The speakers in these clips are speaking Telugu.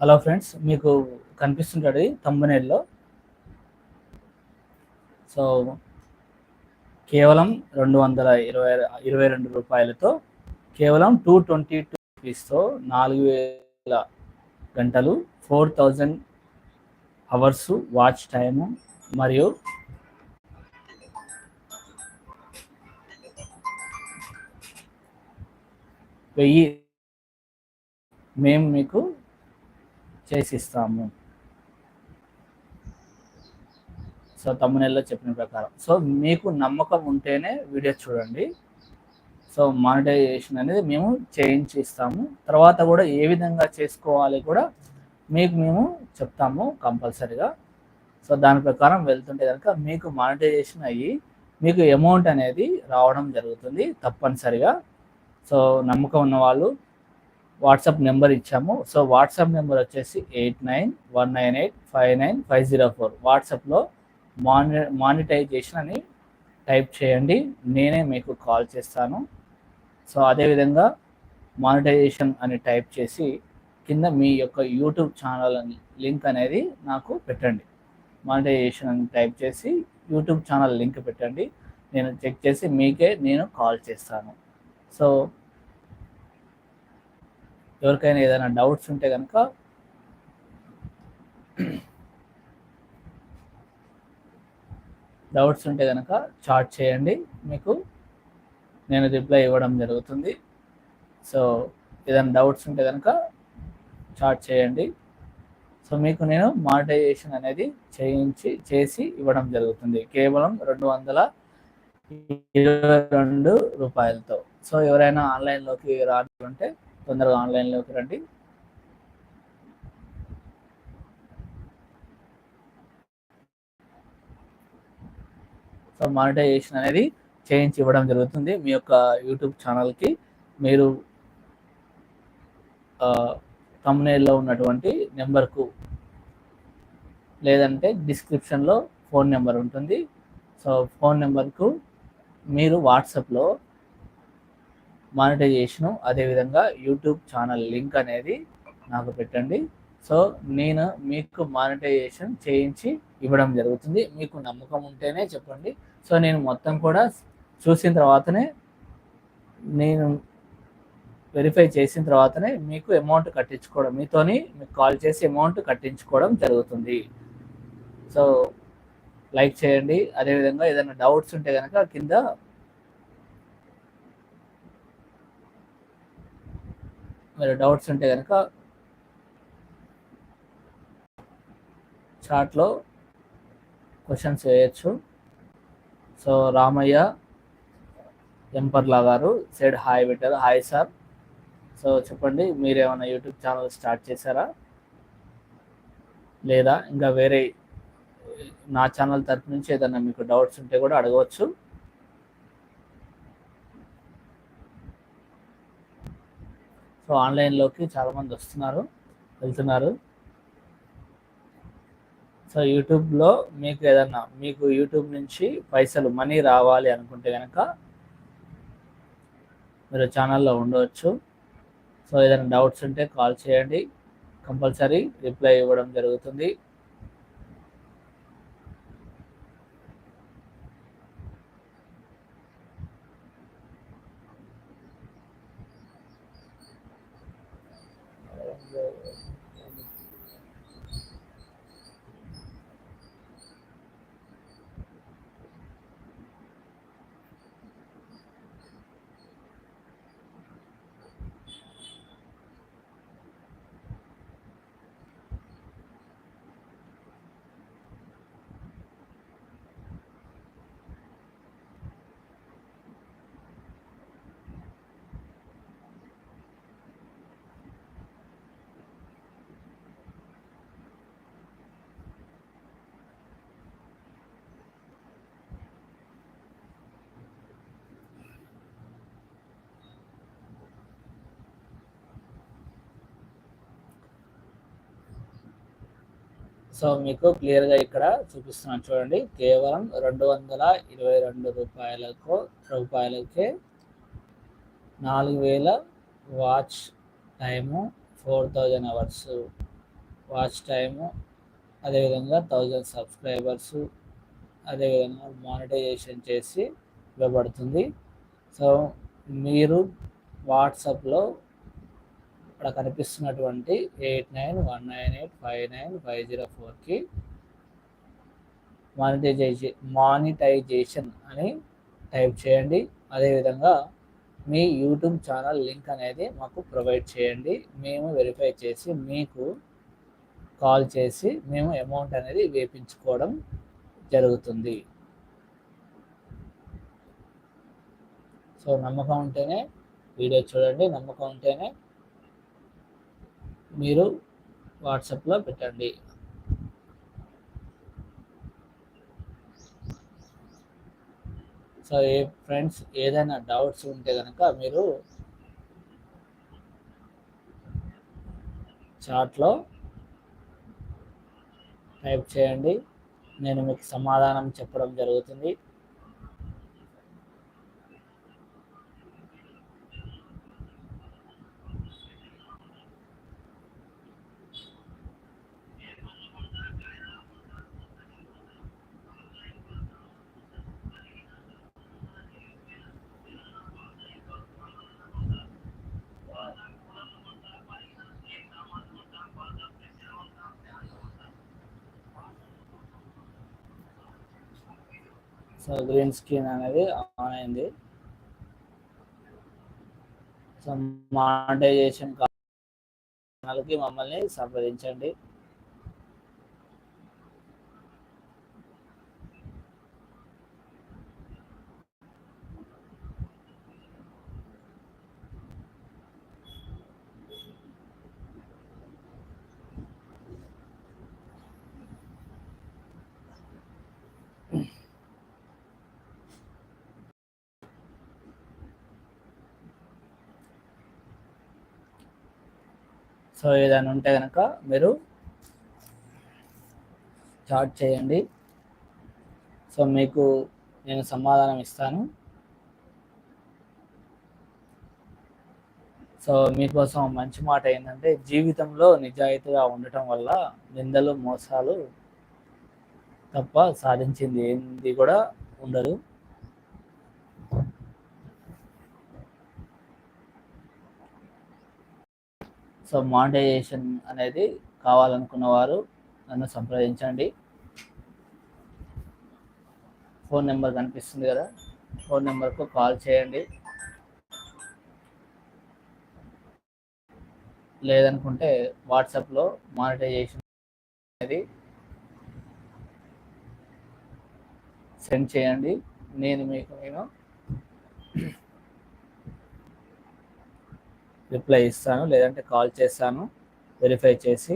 హలో ఫ్రెండ్స్ మీకు కనిపిస్తుంటాడు తమ్మునేల్లో సో కేవలం రెండు వందల ఇరవై ఇరవై రెండు రూపాయలతో కేవలం టూ ట్వంటీ టూ రూపీస్తో నాలుగు వేల గంటలు four thousand hours watch time మరియు వెయ్యి. మేము మీకు చేసిస్తాము. సో తమ్మునెల్లో చెప్పిన ప్రకారం. సో మీకు నమ్మకం ఉంటేనే వీడియో చూడండి. సో మానిటైజేషన్ అనేది మేము చేయించి ఇస్తాము తర్వాత కూడా ఏ విధంగా చేసుకోవాలి కూడా మీకు మేము చెప్తాము కంపల్సరిగా. సో దాని ప్రకారం వెళ్తుంటే కనుక మీకు మానిటైజేషన్ అయ్యి మీకు అమౌంట్ అనేది రావడం జరుగుతుంది తప్పనిసరిగా. సో నమ్మకం ఉన్న వాళ్ళు వాట్సాప్ నెంబర్ ఇచ్చాము. సో వాట్సాప్ నెంబర్ వచ్చేసి eight nine one nine eight five nine five zero four. వాట్సాప్లో మాని మానిటైజేషన్ అని టైప్ చేయండి. నేనే మీకు కాల్ చేస్తాను. సో అదేవిధంగా మానిటైజేషన్ అని టైప్ చేసి కింద మీ యొక్క యూట్యూబ్ ఛానల్ లింక్ అనేది నాకు పెట్టండి. మానిటైజేషన్ అని టైప్ చేసి యూట్యూబ్ ఛానల్ లింక్ పెట్టండి. నేను చెక్ చేసి మీకే నేను కాల్ చేస్తాను. సో ఎవరికైనా ఏదైనా డౌట్స్ ఉంటే కనుక డౌట్స్ ఉంటే కనుక చాట్ చేయండి. మీకు నేను రిప్లై ఇవ్వడం జరుగుతుంది. సో ఏదైనా డౌట్స్ ఉంటే కనుక చాట్ చేయండి. సో మీకు నేను మానిటైజేషన్ అనేది చేయించి చేసి ఇవ్వడం జరుగుతుంది. కేవలం రెండు వందల ఇరవై రెండు రూపాయలతో. సో ఎవరైనా ఆన్లైన్లోకి రావాలంటే తొందరగా ఆన్లైన్లోకి రండి. సో మానిటైజేషన్ అనేది చేయించి ఇవ్వడం జరుగుతుంది మీ యొక్క యూట్యూబ్ ఛానల్కి. మీరు కంపెనీలో ఉన్నటువంటి నెంబర్కు లేదంటే డిస్క్రిప్షన్లో ఫోన్ నెంబర్ ఉంటుంది. సో ఫోన్ నెంబర్కు మీరు వాట్సాప్లో మానిటైజేషను అదేవిధంగా యూట్యూబ్ ఛానల్ లింక్ అనేది నాకు పెట్టండి. సో నేను మీకు మానిటైజేషన్ చేయించి ఇవ్వడం జరుగుతుంది. మీకు నమ్మకం ఉంటేనే చెప్పండి. సో నేను మొత్తం కూడా చూసిన తర్వాతనే నేను వెరిఫై చేసిన తర్వాతనే మీకు అమౌంట్ కట్టించుకోవడం మీతోని మీకు కాల్ చేసి అమౌంట్ కట్టించుకోవడం జరుగుతుంది. సో లైక్ చేయండి. అదేవిధంగా ఏదైనా డౌట్స్ ఉంటే కనుక కింద మీరు డౌట్స్ ఉంటే కనుక చాట్లో క్వశ్చన్స్ వేయచ్చు. సో రామయ్య ఎంపర్లా గారు సైడ్ హాయ్ పెట్టారు హాయ్ సార్ సో చెప్పండి మీరు ఏమైనా యూట్యూబ్ ఛానల్ స్టార్ట్ చేశారా? లేదా ఇంకా వేరే నా ఛానల్ తరపు నుంచి ఏదైనా మీకు డౌట్స్ ఉంటే కూడా అడగవచ్చు. సో ఆన్లైన్లోకి చాలామంది వస్తున్నారు వెళ్తున్నారు. సో యూట్యూబ్లో మీకు ఏదన్నా మీకు యూట్యూబ్ నుంచి పైసలు మనీ రావాలి అనుకుంటే కనుక మీరు ఛానల్లో ఉండవచ్చు. సో ఏదైనా డౌట్స్ ఉంటే కాల్ చేయండి. కంపల్సరీ రిప్లై ఇవ్వడం జరుగుతుంది. సో మీకు క్లియర్గా ఇక్కడ చూపిస్తున్నాను చూడండి. కేవలం రెండు వందల ఇరవై రెండు రూపాయలకు రూపాయలకే నాలుగు వేల watch time four thousand hours. Watch time అదేవిధంగా థౌజండ్ సబ్స్క్రైబర్స్ అదేవిధంగా మానిటైజేషన్ చేసి ఇవ్వబడుతుంది. సో మీరు వాట్సాప్లో అక్కడ కనిపిస్తున్నటువంటి eight nine one nine eight five nine five zero ఫోర్కి మానిటైజేషన్ మానిటైజేషన్ అని టైప్ చేయండి. అదేవిధంగా మీ యూట్యూబ్ ఛానల్ లింక్ అనేది మాకు ప్రొవైడ్ చేయండి. మేము వెరిఫై చేసి మీకు కాల్ చేసి మేము అమౌంట్ అనేది వేపించుకోవడం జరుగుతుంది. సో నమ్మకం ఉంటేనే వీడియో చూడండి. నమ్మకం ఉంటేనే మీరు వాట్సాప్లో పెట్టండి. సో ఏ ఫ్రెండ్స్ ఏదైనా డౌట్స్ ఉంటే కనుక మీరు చాట్లో టైప్ చేయండి. నేను మీకు సమాధానం చెప్పడం జరుగుతుంది. సో గ్రీన్ స్క్రీన్ అనేది ఆన్ అయింది. సో మానిటైజేషన్ ఛానల్కి మమ్మల్ని సంప్రదించండి. సో ఏదైనా ఉంటే కనుక మీరు చాట్ చేయండి. సో మీకు నేను సమాధానం ఇస్తాను. సో మీకోసం మంచి మాట ఏంటంటే జీవితంలో నిజాయితీగా ఉండటం వల్ల నిందలు మోసాలు తప్ప సాధించింది ఏంది కూడా ఉండదు. సో మానిటైజేషన్ అనేది కావాలనుకున్న వారు నన్ను సంప్రదించండి. ఫోన్ నెంబర్ కనిపిస్తుంది కదా ఫోన్ నెంబర్కు కాల్ చేయండి. లేదనుకుంటే వాట్సాప్లో మానిటైజేషన్ అనేది సెండ్ చేయండి. నేను మీకు నేను రిప్లై ఇస్తాను లేదంటే కాల్ చేస్తాను వెరిఫై చేసి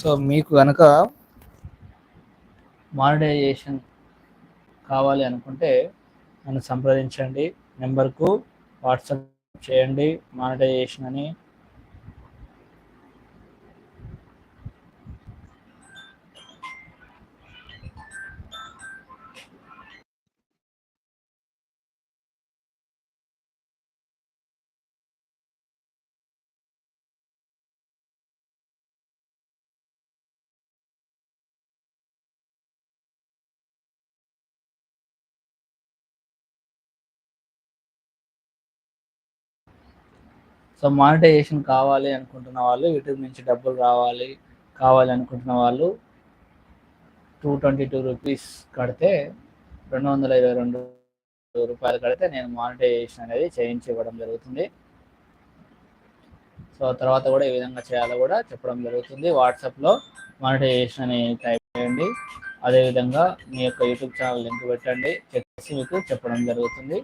సో మీకు కనుక మానిటైజేషన్ కావాలి అనుకుంటే నన్ను సంప్రదించండి. నెంబర్కు వాట్సాప్ చేయండి. మానిటైజేషన్ అని సో మానిటైజేషన్ కావాలి అనుకుంటున్న వాళ్ళు యూట్యూబ్ నుంచి డబ్బులు రావాలి కావాలి అనుకుంటున్న వాళ్ళు టూ ట్వంటీ టూ రూపీస్ కడితే రెండు వందల ఇరవై రెండు రూపాయలు కడితే నేను మానిటైజేషన్ అనేది చేయించి ఇవ్వడం జరుగుతుంది. సో తర్వాత కూడా ఏ విధంగా చేయాలో కూడా చెప్పడం జరుగుతుంది. వాట్సాప్లో మానిటైజేషన్ అని టైప్ చేయండి. అదేవిధంగా మీ యొక్క యూట్యూబ్ ఛానల్ లింక్ పెట్టండి. చేసి మీకు చెప్పడం జరుగుతుంది.